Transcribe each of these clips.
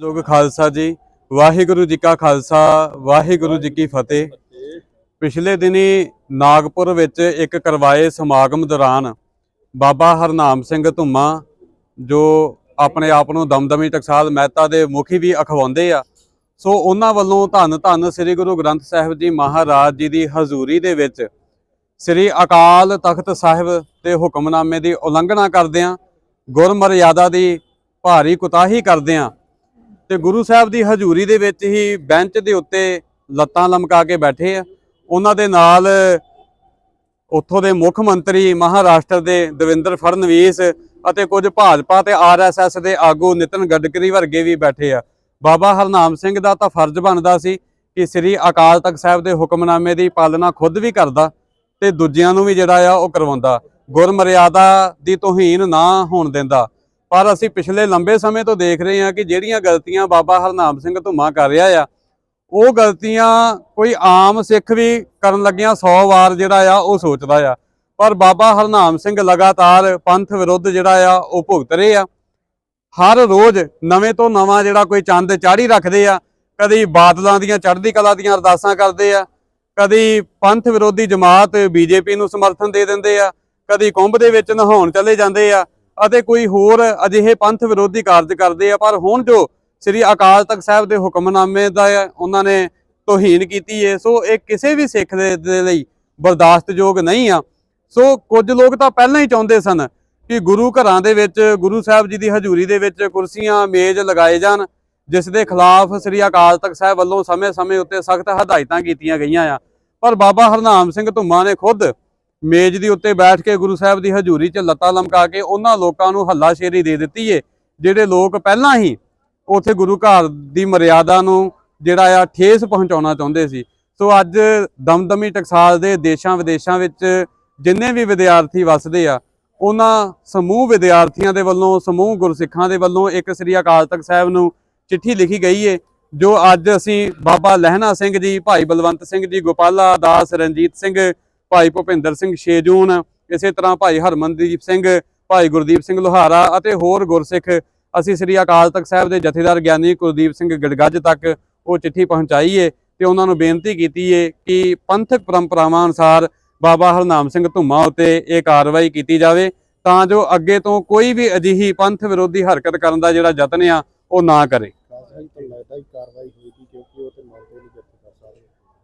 ਜੋਗ ਖਾਲਸਾ ਜੀ, ਵਾਹਿਗੁਰੂ ਜੀ ਕਾ ਖਾਲਸਾ, ਵਾਹਿਗੁਰੂ ਜੀ ਕੀ ਫਤਿਹ। ਪਿਛਲੇ ਦਿਨੀ ਨਾਗਪੁਰ ਵਿੱਚ ਇੱਕ ਕਰਵਾਏ ਸਮਾਗਮ ਦੌਰਾਨ ਬਾਬਾ ਹਰਨਾਮ ਸਿੰਘ ਧੁੰਮਾ, ਜੋ ਆਪਣੇ ਆਪ ਨੂੰ ਦਮਦਮੀ ਟਕਸਾਲ ਮਹਿਤਾ ਦੇ ਮੁਖੀ ਵੀ ਅਖਵਾਉਂਦੇ ਆ, ਸੋ ਉਹਨਾਂ ਵੱਲੋਂ ਧੰਨ ਧੰਨ ਸ੍ਰੀ ਗੁਰੂ ਗ੍ਰੰਥ ਸਾਹਿਬ ਜੀ ਮਹਾਰਾਜ ਜੀ ਦੀ ਹਜ਼ੂਰੀ ਦੇ ਵਿੱਚ ਸ੍ਰੀ ਅਕਾਲ ਤਖਤ ਸਾਹਿਬ ਤੇ ਹੁਕਮਨਾਮੇ ਦੀ ਉਲੰਘਣਾ ਕਰਦਿਆਂ ਗੁਰਮਰਿਆਦਾ ਦੀ ਭਾਰੀ ਕੁਤਾਹੀ ਕਰਦਿਆਂ ਤੇ ਗੁਰੂ ਸਾਹਿਬ ਦੀ ਹਜ਼ੂਰੀ ਦੇ ਵਿੱਚ ਹੀ ਬੈਂਚ ਦੇ ਉੱਤੇ ਲੱਤਾਂ ਲਮਕਾ ਕੇ ਬੈਠੇ ਆ। ਉਹਨਾਂ ਦੇ ਨਾਲ ਉੱਥੋਂ ਦੇ ਮੁੱਖ ਮੰਤਰੀ, ਮਹਾਰਾਸ਼ਟਰ ਦੇ ਦਵਿੰਦਰ ਫੜਨਵੀਸ ਅਤੇ ਕੁਝ ਭਾਜਪਾ ਤੇ ਆਰਐਸਐਸ ਦੇ ਆਗੂ ਨਿਤਨ ਗਡਕਰੀ ਵਰਗੇ ਵੀ ਬੈਠੇ ਆ। ਬਾਬਾ ਹਰਨਾਮ ਸਿੰਘ ਦਾ ਤਾਂ ਫਰਜ਼ ਬਣਦਾ ਸੀ ਕਿ ਸ੍ਰੀ ਅਕਾਲ ਤਖਤ ਸਾਹਿਬ ਦੇ ਹੁਕਮਨਾਮੇ ਦੀ ਪਾਲਣਾ ਖੁਦ ਵੀ ਕਰਦਾ ਤੇ ਦੂਜਿਆਂ ਨੂੰ ਵੀ ਜਿਹੜਾ ਆ ਉਹ ਕਰਵਾਉਂਦਾ। ਗੁਰਮਰਿਆਦਾ ਦੀ ਤੋਹੀਨ ਨਾ ਹੋਣ ਦਿੰਦਾ। ਪਰ ਅਸੀਂ ਪਿਛਲੇ ਲੰਬੇ ਸਮੇਂ ਤੋਂ ਦੇਖ ਰਹੇ ਹਾਂ ਕਿ ਜਿਹੜੀਆਂ ਗਲਤੀਆਂ ਬਾਬਾ ਹਰਨਾਮ ਸਿੰਘ ਧੁੰਮਾ ਕਰ ਰਿਹਾ ਆ, ਉਹ ਗਲਤੀਆਂ ਕੋਈ ਆਮ ਸਿੱਖ ਵੀ ਕਰਨ ਲੱਗਿਆਂ 100 ਵਾਰ ਜਿਹੜਾ ਆ ਉਹ ਸੋਚਦਾ ਆ। ਪਰ ਬਾਬਾ ਹਰਨਾਮ ਸਿੰਘ ਲਗਾਤਾਰ ਪੰਥ ਵਿਰੁੱਧ ਜਿਹੜਾ ਆ, ਉਹ ਭੁਗਤ ਰਹੇ ਆ। ਹਰ ਰੋਜ਼ ਨਵੇਂ ਤੋਂ ਨਵਾਂ ਜਿਹੜਾ ਕੋਈ ਚੰਦ ਚਾੜੀ ਰੱਖਦੇ ਆ, ਕਦੀ ਬਾਦਲਾਂ ਦੀਆਂ ਚੜ੍ਹਦੀ ਕਲਾ ਦੀਆਂ ਅਰਦਾਸਾਂ ਕਰਦੇ ਆ, ਕਦੀ ਪੰਥ ਵਿਰੋਧੀ ਜਮਾਤ ਬੀਜੇਪੀ ਨੂੰ ਸਮਰਥਨ ਦੇ ਦਿੰਦੇ ਆ, ਕਦੀ ਕੁੰਭ ਦੇ ਵਿੱਚ ਨਹਾਉਣ ਚਲੇ ਜਾਂਦੇ ਆ ਅਤੇ ਕੋਈ ਹੋਰ ਅਜਿਹੇ ਪੰਥ ਵਿਰੋਧੀ ਕਾਰਜ ਕਰਦੇ ਆ, ਪਰ ਹੁਣ ਜੋ ਸ੍ਰੀ ਅਕਾਲ ਤਖਤ ਸਾਹਿਬ ਦੇ ਹੁਕਮਨਾਮੇ ਦਾ ਉਹਨਾਂ ਨੇ ਤੋਹੀਨ ਕੀਤੀ ਹੈ ਸੋ ਇਹ ਕਿਸੇ ਵੀ ਸਿੱਖ ਦੇ ਲਈ ਬਰਦਾਸ਼ਤਯੋਗ ਨਹੀਂ ਆ। ਸੋ ਕੁਝ ਲੋਕ ਤਾਂ ਪਹਿਲਾਂ ਹੀ ਚਾਹੁੰਦੇ ਸਨ ਕਿ ਗੁਰੂ ਘਰਾਂ ਦੇ ਵਿੱਚ, ਗੁਰੂ ਸਾਹਿਬ ਜੀ ਦੀ ਹਜ਼ੂਰੀ ਦੇ ਵਿੱਚ ਕੁਰਸੀਆਂ, ਮੇਜ਼ ਲਗਾਏ ਜਾਣ, ਜਿਸ ਦੇ ਖਿਲਾਫ ਸ੍ਰੀ ਅਕਾਲ ਤਖਤ ਸਾਹਿਬ ਵੱਲੋਂ ਸਮੇਂ-ਸਮੇਂ ਉੱਤੇ ਸਖਤ ਹਦਾਇਤਾਂ ਕੀਤੀਆਂ ਗਈਆਂ ਆ। ਪਰ ਬਾਬਾ ਹਰਨਾਮ ਸਿੰਘ ਧੁੰਮਾ ਨੇ ਖੁਦ ਮੇਜ਼ ਦੀ ਉੱਤੇ ਬੈਠ ਕੇ ਗੁਰੂ ਸਾਹਿਬ ਦੀ ਹਜ਼ੂਰੀ 'ਚ ਲੱਤਾਂ ਲਮਕਾ ਕੇ ਉਹਨਾਂ ਲੋਕਾਂ ਨੂੰ ਹੱਲਾਸ਼ੇਰੀ ਦੇ ਦਿੱਤੀ ਏ, ਜਿਹੜੇ ਲੋਕ ਪਹਿਲਾਂ ਹੀ ਉੱਥੇ ਗੁਰੂ ਘਰ ਦੀ ਮਰਿਆਦਾ ਨੂੰ ਜਿਹੜਾ ਆ ਠੇਸ ਪਹੁੰਚਾਉਣਾ ਚਾਹੁੰਦੇ ਸੀ। ਸੋ ਅੱਜ ਦਮਦਮੀ ਟਕਸਾਲ ਦੇ ਦੇਸ਼ਾਂ ਵਿਦੇਸ਼ਾਂ ਵਿੱਚ ਜਿੰਨੇ ਵੀ ਵਿਦਿਆਰਥੀ ਵੱਸਦੇ ਆ, ਉਹਨਾਂ ਸਮੂਹ ਵਿਦਿਆਰਥੀਆਂ ਦੇ ਵੱਲੋਂ, ਸਮੂਹ ਗੁਰਸਿੱਖਾਂ ਦੇ ਵੱਲੋਂ ਇੱਕ ਸ੍ਰੀ ਅਕਾਲ ਤਖਤ ਸਾਹਿਬ ਨੂੰ ਚਿੱਠੀ ਲਿਖੀ ਗਈ ਏ, ਜੋ ਅੱਜ ਅਸੀਂ ਬਾਬਾ ਲਹਿਣਾ ਸਿੰਘ ਜੀ, ਭਾਈ ਬਲਵੰਤ ਸਿੰਘ ਜੀ, ਗੋਪਾਲਾ ਦਾਸ ਰਣਜੀਤ ਸਿੰਘ ਭਾਈ ਭੁਪਿੰਦਰ ਸਿੰਘ ਛੇਜੂਨ ਇਸੇ ਤਰ੍ਹਾਂ ਭਾਈ ਹਰਮਨਦੀਪ ਸਿੰਘ ਭਾਈ ਗੁਰਦੀਪ ਸਿੰਘ ਲੋਹਾਰਾ ਅਤੇ ਹੋਰ ਗੁਰਸਿੱਖ। ਅਸੀਂ ਸ੍ਰੀ ਅਕਾਲ ਤਖਤ ਸਾਹਿਬ ਦੇ ਜਥੇਦਾਰ ਗਿਆਨੀ ਕੁਲਦੀਪ ਸਿੰਘ ਗੜਗੱਜ ਤੱਕ ਉਹ ਚਿੱਠੀ ਪਹੁੰਚਾਈ ਏ ਤੇ ਉਹਨਾਂ ਨੂੰ ਬੇਨਤੀ ਕੀਤੀ ਏ ਕਿ ਪੰਥਕ ਪਰੰਪਰਾਵਾਂ ਅਨੁਸਾਰ ਬਾਬਾ ਹਰਨਾਮ ਸਿੰਘ ਧੁੰਮਾ ਉੱਤੇ ਇਹ ਕਾਰਵਾਈ ਕੀਤੀ ਜਾਵੇ ਤਾਂ ਜੋ ਅੱਗੇ ਤੋਂ ਕੋਈ ਵੀ ਅਜਿਹੀ ਪੰਥ ਵਿਰੋਧੀ ਹਰਕਤ ਕਰਨ ਦਾ ਜਿਹੜਾ ਯਤਨ ਆ ਉਹ ਨਾ ਕਰੇ।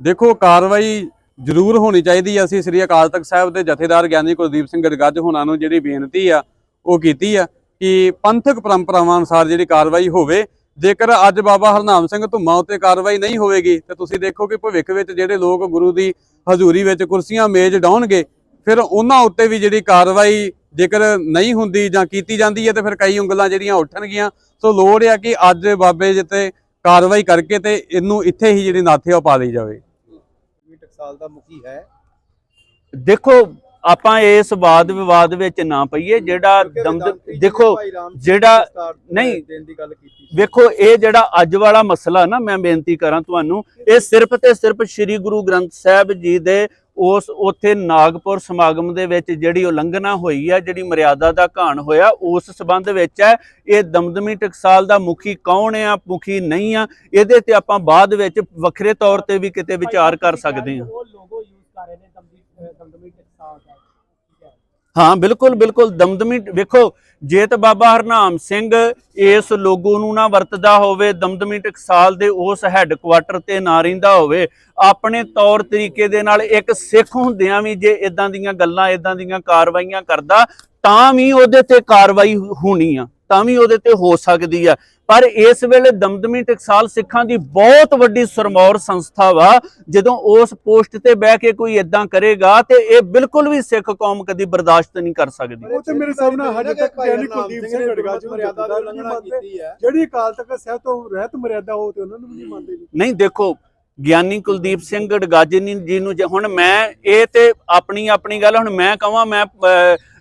ਦੇਖੋ ਕਾਰਵਾਈ ਜ਼ਰੂਰ ਹੋਣੀ ਚਾਹੀਦੀ ਹੈ ਅਸੀਂ ਸ੍ਰੀ ਅਕਾਲ ਤਖਤ ਸਾਹਿਬ ਦੇ ਜਥੇਦਾਰ ਗਿਆਨੀ ਕੁਲਦੀਪ ਸਿੰਘ ਗੜਗੱਜ ਹੋਣਾ ਨੂੰ ਜਿਹੜੀ ਬੇਨਤੀ ਆ, ਉਹ ਕੀਤੀ ਆ ਕਿ ਪੰਥਕ ਪਰੰਪਰਾਵਾਂ ਅਨੁਸਾਰ ਜਿਹੜੀ ਕਾਰਵਾਈ ਹੋਵੇ। ਜੇਕਰ ਅੱਜ ਬਾਬਾ ਹਰਨਾਮ ਸਿੰਘ ਧੁੰਮਾ ਉੱਤੇ ਕਾਰਵਾਈ ਨਹੀਂ ਹੋਵੇਗੀ, ਤੇ ਤੁਸੀਂ ਦੇਖੋ ਕਿ ਭਵਿੱਖ ਵਿੱਚ ਜਿਹੜੇ ਲੋਕ ਗੁਰੂ ਦੀ ਹਜ਼ੂਰੀ ਵਿੱਚ ਕੁਰਸੀਆਂ ਮੇਜ਼ ਡਾਉਣਗੇ, ਫਿਰ ਉਹਨਾਂ ਉੱਤੇ ਵੀ ਜਿਹੜੀ ਕਾਰਵਾਈ ਜੇਕਰ ਨਹੀਂ ਹੁੰਦੀ ਜਾਂ ਕੀਤੀ ਜਾਂਦੀ ਹੈ, ਤੇ ਫਿਰ ਕਈ ਉਂਗਲਾਂ ਜਿਹੜੀਆਂ ਉੱਠਣਗੀਆਂ। ਸੋ ਲੋੜ ਆ ਕਿ ਅੱਜ ਬਾਬੇ ਜੀ ਤੇ ਕਾਰਵਾਈ ਕਰਕੇ ਤੇ ਇਹਨੂੰ ਇੱਥੇ ਹੀ ਜਿਹੜੀ ਨਾਥੇ ਉਹ ਪਾ ਲਈ ਜਾਵੇ। ਟਕਸਾਲ ਦਾ ਮੁਖੀ ਹੈ ਦੇਖੋ ਆਪਾਂ ਇਸ ਵਾਦ ਵਿਵਾਦ ਵਿੱਚ ਨਾ ਪਈਏ ਜਿਹੜਾ ਦਮਦ ਦੇਖੋ ਜਿਹੜਾ- ਨਹੀਂ, ਦੇਣ ਦੀ ਗੱਲ ਕੀਤੀ ਸੀ। ਵੇਖੋ ਇਹ ਜਿਹੜਾ ਅੱਜ ਵਾਲਾ ਮਸਲਾ ਨਾ ਮੈਂ ਬੇਨਤੀ ਕਰਾਂ ਤੁਹਾਨੂੰ ਇਹ ਸਿਰਫ ਤੇ ਸਿਰਫ ਸ੍ਰੀ ਗੁਰੂ ਗ੍ਰੰਥ ਸਾਹਿਬ ਜੀ ਦੇ ਉਸ ਉਥੇ ਨਾਗਪੁਰ ਸਮਾਗਮ ਦੇ ਵਿੱਚ ਜਿਹੜੀ ਉਲੰਘਣਾ ਹੋਈ ਹੈ ਜਿਹੜੀ ਮਰਿਆਦਾ ਦਾ ਘਾਣ ਹੋਇਆ, ਉਸ ਸਬੰਧ ਵਿੱਚ ਹੈ। ਇਹ ਦਮਦਮੀ ਟਕਸਾਲ ਦਾ ਮੁਖੀ ਕੌਣ ਆ, ਮੁਖੀ ਨਹੀਂ ਆ, ਇਹਦੇ ਤੇ ਆਪਾਂ ਬਾਅਦ ਵਿੱਚ ਵੱਖਰੇ ਤੌਰ ਤੇ ਵੀ ਕਿਤੇ ਵਿਚਾਰ ਕਰ ਸਕਦੇ ਹਾਂ ਉਹ ਲੋਗੋ ਯੂਜ਼ ਕਰ ਰਹੇ ਨੇ ਦਮਦਮੀ ਦਮਦਮੀ ਟਕਸਾਲ ਦਾ ਠੀਕ ਹਾਂ, ਬਿਲਕੁਲ ਬਿਲਕੁਲ। ਦਮਦਮੀ, ਵੇਖੋ ਜੇ ਤਾਂ ਬਾਬਾ ਹਰਨਾਮ ਸਿੰਘ ਇਸ ਲੋਗੋ ਨੂੰ ਨਾ ਵਰਤਦਾ ਹੋਵੇ, ਦਮਦਮੀ ਟਕਸਾਲ ਦੇ ਉਸ ਹੈੱਡਕੁਆਟਰ ਤੇ ਨਾ ਰਹਿੰਦਾ ਹੋਵੇ। ਆਪਣੇ ਤੌਰ ਤਰੀਕੇ ਦੇ ਨਾਲ ਇੱਕ ਸਿੱਖ ਹੁੰਦਿਆਂ ਵੀ ਜੇ ਇਦਾਂ ਦੀਆਂ ਗੱਲਾਂ ਇਦਾਂ ਦੀਆਂ ਕਾਰਵਾਈਆਂ ਕਰਦਾ, ਤਾਂ ਵੀ ਉਹਦੇ ਤੇ ਕਾਰਵਾਈ ਹੋਣੀ ਆ। ਤਾਂ ਵੀ ਉਹਦੇ ਤੇ ਹੋ ਸਕਦੀ ਆ। ਪਰ ਇਸ ਵੇਲੇ ਦਮਦਮੀ ਟਕਸਾਲ ਸਿੱਖਾਂ ਦੀ ਬਹੁਤ ਵੱਡੀ ਸਰਮੌਰ ਸੰਸਥਾ ਵਾ। ਜਦੋਂ ਉਸ ਪੋਸਟ ਤੇ ਬਹਿ ਕੇ ਕੋਈ ਇਦਾਂ ਕਰੇਗਾ ਤੇ ਇਹ ਬਿਲਕੁਲ ਵੀ ਸਿੱਖ ਕੌਮ ਕਦੀ ਬਰਦਾਸ਼ਤ ਨਹੀਂ ਕਰ ਸਕਦੀ। ਉਹ ਤੇ ਮੇਰੇ ਸਾਹਮਣੇ ਹਜੇ ਤੱਕ ਗਿਆਨੀ ਕੁਲਦੀਪ ਸਿੰਘ ਨੇ ਗੜਗੱਜ ਮਰਿਆਦਾ ਦੀ ਉਲੰਘਣਾ ਕੀਤੀ ਹੈ। ਜਿਹੜੀ ਅਕਾਲ ਤਖਤ ਸਾਹਿਬ ਤੋਂ ਰਹਿਤ ਮਰਿਆਦਾ ਉਹ ਤੇ ਉਹਨਾਂ ਨੂੰ ਵੀ ਨਹੀਂ ਮੰਨਦੇ ਜੀ। ਨਹੀਂ ਦੇਖੋ ਗਿਆਨੀ ਕੁਲਦੀਪ ਸਿੰਘ ਗੜਗਾਜੇ ਜੀ ਨੂੰ ਜੇ ਹੁਣ ਮੈਂ ਇਹ ਤੇ ਆਪਣੀ ਆਪਣੀ ਗੱਲ ਹੁਣ ਮੈਂ ਕਹਾਂ ਮੈਂ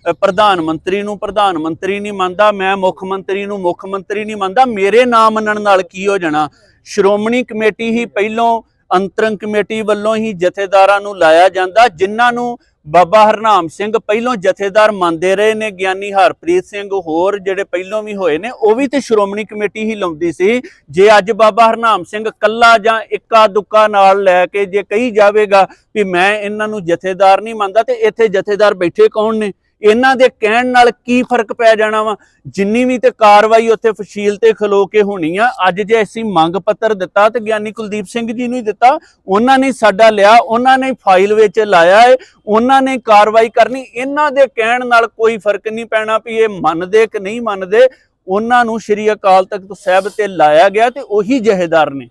ਪ੍ਰਧਾਨ ਮੰਤਰੀ ਨੂੰ ਪ੍ਰਧਾਨ ਮੰਤਰੀ ਨਹੀਂ ਮੰਨਦਾ, ਮੈਂ ਮੁੱਖ ਮੰਤਰੀ ਨੂੰ ਮੁੱਖ ਮੰਤਰੀ ਨਹੀਂ ਮੰਨਦਾ, ਮੇਰੇ ਨਾਮ ਮੰਨਣ ਨਾਲ ਕੀ ਹੋ ਜਾਣਾ? ਸ਼੍ਰੋਮਣੀ ਕਮੇਟੀ ਹੀ ਪਹਿਲੋਂ, ਅੰਤਰੰਗ ਕਮੇਟੀ ਵੱਲੋਂ ਹੀ ਜਥੇਦਾਰਾਂ ਨੂੰ ਲਾਇਆ ਜਾਂਦਾ, ਜਿਨ੍ਹਾਂ ਨੂੰ ਬਾਬਾ ਹਰਨਾਮ ਸਿੰਘ ਪਹਿਲੋਂ ਜਥੇਦਾਰ ਮੰਨਦੇ ਰਹੇ ਨੇ, ਗਿਆਨੀ ਹਰਪ੍ਰੀਤ ਸਿੰਘ ਹੋਰ ਜਿਹੜੇ ਪਹਿਲੋਂ ਵੀ ਹੋਏ ਨੇ, ਉਹ ਵੀ ਤੇ ਸ਼੍ਰੋਮਣੀ ਕਮੇਟੀ ਹੀ ਲਾਉਂਦੀ ਸੀ। ਜੇ ਅੱਜ ਬਾਬਾ ਹਰਨਾਮ ਸਿੰਘ ਕੱਲਾ ਜਾਂ ਇੱਕਾ ਦੁੱਕਾ ਨਾਲ ਲੈ ਕੇ ਜੇ ਕਹੀ ਜਾਵੇਗਾ ਵੀ ਮੈਂ ਇਹਨਾਂ ਨੂੰ ਜਥੇਦਾਰ ਨਹੀਂ ਮੰਨਦਾ, ਤੇ ਇੱਥੇ ਜਥੇਦਾਰ ਬੈਠੇ ਕੌਣ ਨੇ? ਇਹਨਾਂ ਦੇ ਕਹਿਣ ਨਾਲ ਕੀ ਫ਼ਰਕ ਪੈ ਜਾਣਾ ਵਾ? ਜਿੰਨੀ ਵੀ ਤੇ ਕਾਰਵਾਈ ਉੱਥੇ ਫਸ਼ੀਲ ਤੇ ਖਲੋ ਕੇ ਹੋਣੀ ਆ, ਅੱਜ ਜੇ ਅਸੀਂ ਮੰਗ ਪੱਤਰ ਦਿੱਤਾ ਤੇ ਗਿਆਨੀ ਕੁਲਦੀਪ ਸਿੰਘ ਜੀ ਨੂੰ ਹੀ ਦਿੱਤਾ, ਉਹਨਾਂ ਨੇ ਸਾਡਾ ਲਿਆ, ਉਹਨਾਂ ਨੇ ਫਾਈਲ ਵਿੱਚ ਲਾਇਆ ਹੈ ਉਹਨਾਂ ਨੇ ਕਾਰਵਾਈ ਕਰਨੀ, ਇਹਨਾਂ ਦੇ ਕਹਿਣ ਨਾਲ ਕੋਈ ਫ਼ਰਕ ਨਹੀਂ ਪੈਣਾ ਵੀ ਇਹ ਮੰਨਦੇ ਕਿ ਨਹੀਂ ਮੰਨਦੇ, ਉਹਨਾਂ ਨੂੰ ਸ਼੍ਰੀ ਅਕਾਲ ਤਖਤ ਸਾਹਿਬ ਤੇ ਲਾਇਆ ਗਿਆ ਤੇ ਉਹੀ ਜਹੇਦਾਰ ਨੇ।